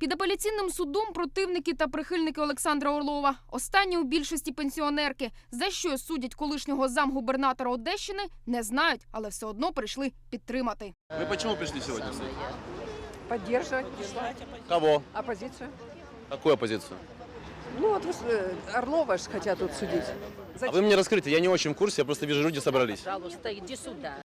Під апеляційним судом противники та прихильники Олександра Орлова. Останні у більшості пенсіонерки. За що судять колишнього замгубернатора Одещини, не знають, але все одно прийшли підтримати. Вы почему пришли сегодня? Поддерживать Кого? оппозицию. Какую оппозицию? Ну вот вы, ж, э, Орлова ж хотят тут судить. А Зачем? вы мне раскрыты, я не очень в курсе, я просто вижу, люди собрались. Пожалуйста, иди сюда.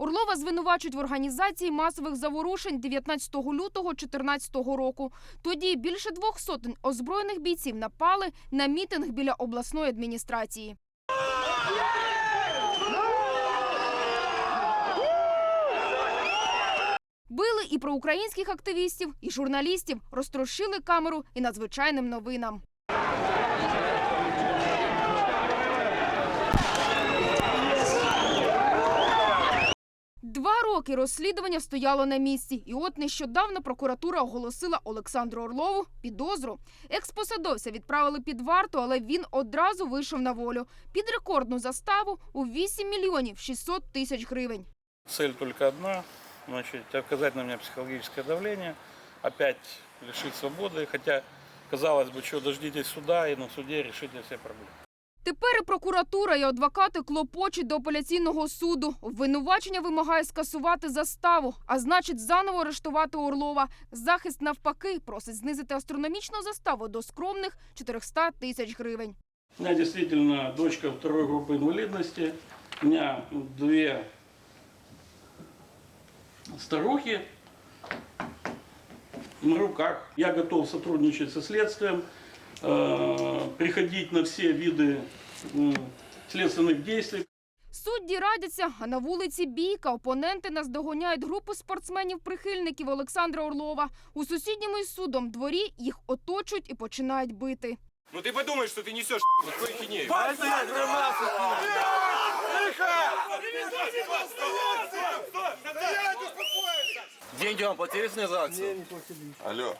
Орлова звинувачують в організації масових заворушень 19 лютого 2014 року. Тоді більше двох сотень озброєних бійців напали на мітинг біля обласної адміністрації. Били і проукраїнських активістів, і журналістів, розтрощили камеру і надзвичайним новинам. роки розслідування стояло на місці, і от нещодавно прокуратура оголосила Олександру Орлову підозру. Експосадовця відправили під варту, але він одразу вийшов на волю під рекордну заставу у 8 мільйонів 600 тисяч гривень. Цель только одна, значит, оказать на меня психологическое давление, опять лишить свободы, хотя, казалось бы, что дождитесь суда и на суде решите все проблемы. Тепер і прокуратура і адвокати клопочуть до апеляційного суду. Обвинувачення вимагає скасувати заставу, а значить заново арештувати Орлова. Захист навпаки просить знизити астрономічну заставу до скромних 400 тисяч гривень. У меня действительно дочка второй группы инвалидности, у меня две старухи на руках. Я готов со следствием, э, приходить на все виды м, следственных действий. Судді радяться, а на вулиці бійка. Опоненти наздоганяють групу спортсменів-прихильників Олександра Орлова. У сусідньому із судом дворі їх оточують і починають бити. Ну ты подумай, что ты несешь вот твою хинею. Деньги вам платили за акцию? не платили. Алло.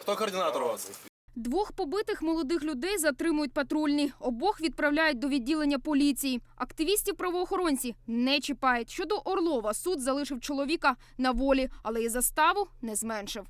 Кто координатор у вас? Двох побитих молодих людей затримують патрульні. Обох відправляють до відділення поліції. Активістів правоохоронці не чіпають. Щодо Орлова суд залишив чоловіка на волі, але і заставу не зменшив.